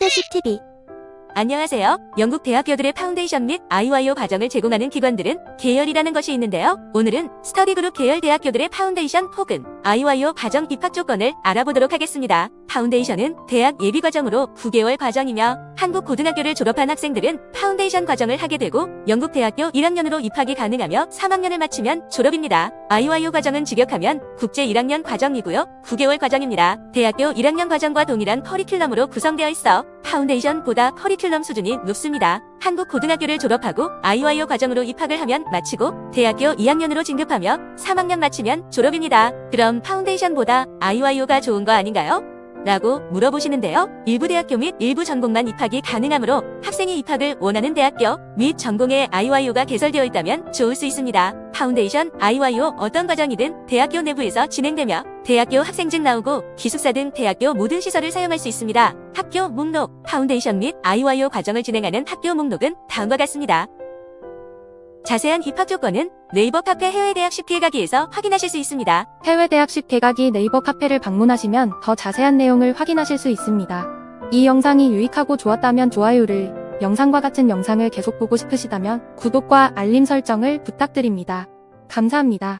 헤드십 TV 안녕하세요. 영국 대학교들의 파운데이션 및 IYO 과정을 제공하는 기관들은 계열이라는 것이 있는데요. 오늘은 스터디 그룹 계열 대학교들의 파운데이션 혹은 IYO 과정 입학 조건을 알아보도록 하겠습니다. 파운데이션은 대학 예비 과정으로 9개월 과정이며 한국 고등학교를 졸업한 학생들은 파운데이션 과정을 하게 되고 영국 대학교 1학년으로 입학이 가능하며 3학년을 마치면 졸업입니다. IYO 과정은 직역하면 국제 1학년 과정이고요. 9개월 과정입니다. 대학교 1학년 과정과 동일한 커리큘럼으로 구성되어 있어 파운데이션보다 커리큘럼 수준이 높습니다. 한국 고등학교를 졸업하고 IYO 과정으로 입학을 하면 마치고 대학교 2학년으로 진급하며 3학년 마치면 졸업입니다. 그럼 파운데이션보다 IYO가 좋은 거 아닌가요? 라고 물어보시는데요. 일부 대학교 및 일부 전공만 입학이 가능하므로 학생이 입학을 원하는 대학교 및 전공에 IYO가 개설되어 있다면 좋을 수 있습니다. 파운데이션, IYO 어떤 과정이든 대학교 내부에서 진행되며 대학교 학생증 나오고 기숙사 등 대학교 모든 시설을 사용할 수 있습니다. 학교 목록, 파운데이션 및 IYO 과정을 진행하는 학교 목록은 다음과 같습니다. 자세한 입학 조건은 네이버 카페 해외 대학식 피해가기에서 확인하실 수 있습니다. 해외 대학식 개각이 네이버 카페를 방문하시면 더 자세한 내용을 확인하실 수 있습니다. 이 영상이 유익하고 좋았다면 좋아요를, 영상과 같은 영상을 계속 보고 싶으시다면 구독과 알림 설정을 부탁드립니다. 감사합니다.